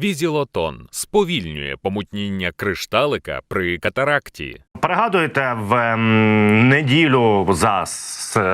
Візілотон сповільнює помутніння кришталика при катаракті. Пригадуєте, в ем, неділю за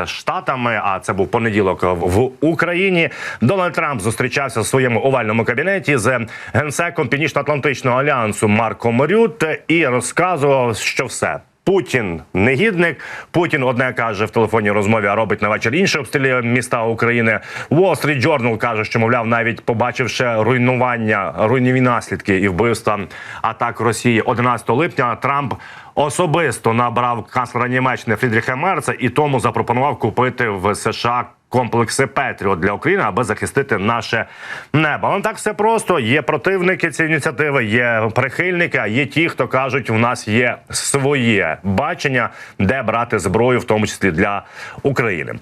штатами, а це був понеділок в Україні. Дональд Трамп зустрічався в своєму овальному кабінеті з генсеком Північно-Атлантичного альянсу Марком Рютте і розказував, що все. Путін негідник. Путін одне каже в телефонній розмові, а робить на вечір інше обстріли міста України. Wall Street Journal каже, що мовляв, навіть побачивши руйнування, руйнівні наслідки і вбивства атак Росії 11 липня, Трамп особисто набрав канцлера Німеччини Фрідріха Мерца і тому запропонував купити в США. Комплекси Петріот для України, аби захистити наше небо. Ну так все просто. Є противники цієї ініціативи, є прихильники, а є ті, хто кажуть, у нас є своє бачення, де брати зброю, в тому числі для України.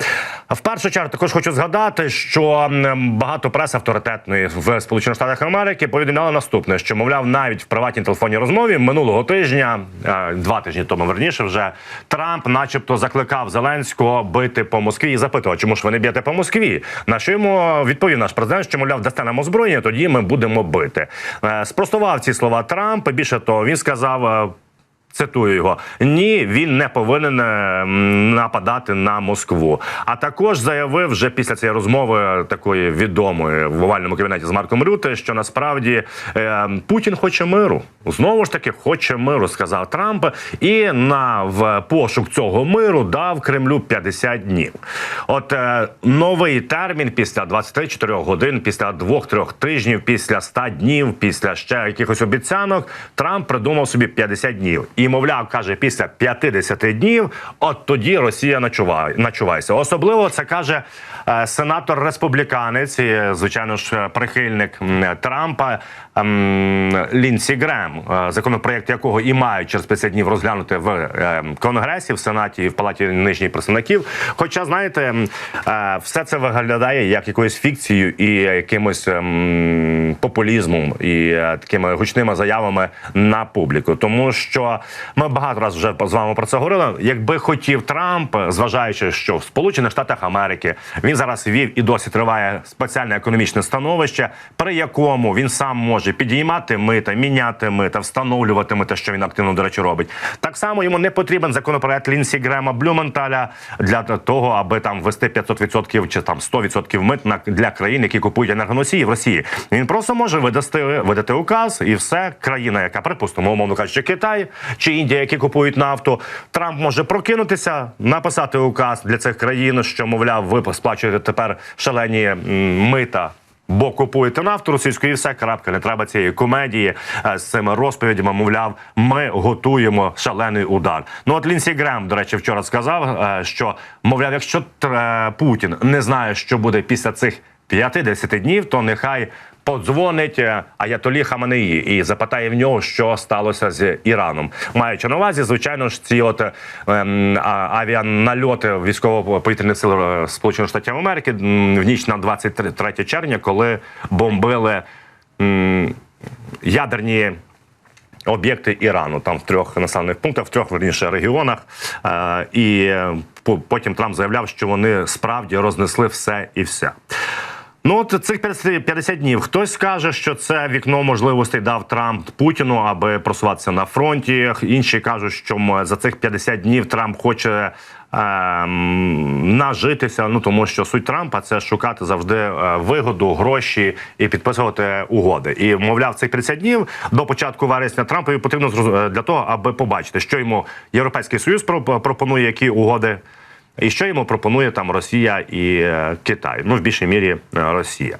В першу чергу також хочу згадати, що багато преси авторитетної в Сполучених Штатах Америки повідомляли наступне: що мовляв, навіть в приватній телефонній розмові минулого тижня, е, два тижні тому верніше, вже Трамп, начебто, закликав Зеленського бити по Москві і запитував, чому ж ви не б'єте по Москві. На що йому відповів наш президент, що мовляв, дасте нам озброєння, тоді ми будемо бити. Е, Спростував ці слова Трамп. Більше того, він сказав. Цитую його: ні, він не повинен е, нападати на Москву. А також заявив вже після цієї розмови такої відомої в овальному кабінеті з Марком Рюте, що насправді е, Путін хоче миру. Знову ж таки, хоче миру, сказав Трамп, і на в пошук цього миру дав Кремлю 50 днів. От е, новий термін після 24 годин, після 2-3 тижнів, після 100 днів, після ще якихось обіцянок, Трамп придумав собі 50 днів. І, мовляв, каже, після 50 днів, от тоді Росія начуває, начувається. Особливо це каже е, сенатор республіканець, звичайно ж, прихильник Трампа Лінсі Грем, е, законопроект якого і мають через 50 днів розглянути в е, Конгресі, в Сенаті і в Палаті нижніх представників. Хоча, знаєте, все це виглядає як якоюсь фікцією і якимось популізмом і такими гучними заявами на публіку, тому що ми багато разів вже з вами про це говорили. Якби хотів Трамп, зважаючи, що в Сполучених Штатах Америки він зараз вів і досі триває спеціальне економічне становище, при якому він сам може підіймати мита, міняти мита, встановлювати мита, що він активно до речі робить. Так само йому не потрібен законопроект Лінсі Грема Блюменталя для того, аби там ввести 500% чи там 100% мит на для країн, які купують енергоносії в Росії. Він просто може видасти видати указ, і все країна, яка припустимо, умовно кажучи, Китай чи Індія, які купують нафту. Трамп може прокинутися, написати указ для цих країн, що мовляв, ви сплачуєте тепер шалені мита. Бо купуєте нафту російську і все крапка. Не треба цієї комедії е, з цими розповідями. Мовляв, ми готуємо шалений удар. Ну от Лінсі Грем, до речі, вчора сказав, е, що мовляв, якщо е, Путін не знає, що буде після цих 50 днів, то нехай подзвонить е, Аятолі Хаманеї і запитає в нього, що сталося з Іраном. Маючи на увазі, звичайно ж, ці от ем, авіанальоти військово-повітряних сил е, Сполучених Штатів Америки в ніч на 23 червня, коли бомбили м, ядерні. Об'єкти Ірану там в трьох населених пунктах, в трьох верніше регіонах. Е, і по- потім Трамп заявляв, що вони справді рознесли все і все. Ну, от цих 50 50 днів. Хтось каже, що це вікно можливостей дав Трамп Путіну, аби просуватися на фронті. Інші кажуть, що за цих 50 днів Трамп хоче. ем, Нажитися, ну тому що суть Трампа це шукати завжди е, вигоду, гроші і підписувати угоди. І мовляв, цих 50 днів до початку вересня Трампові потрібно е, для того, аби побачити, що йому Європейський Союз про- пропонує, які угоди і що йому пропонує там Росія і е, Китай? Ну в більшій мірі е, Росія.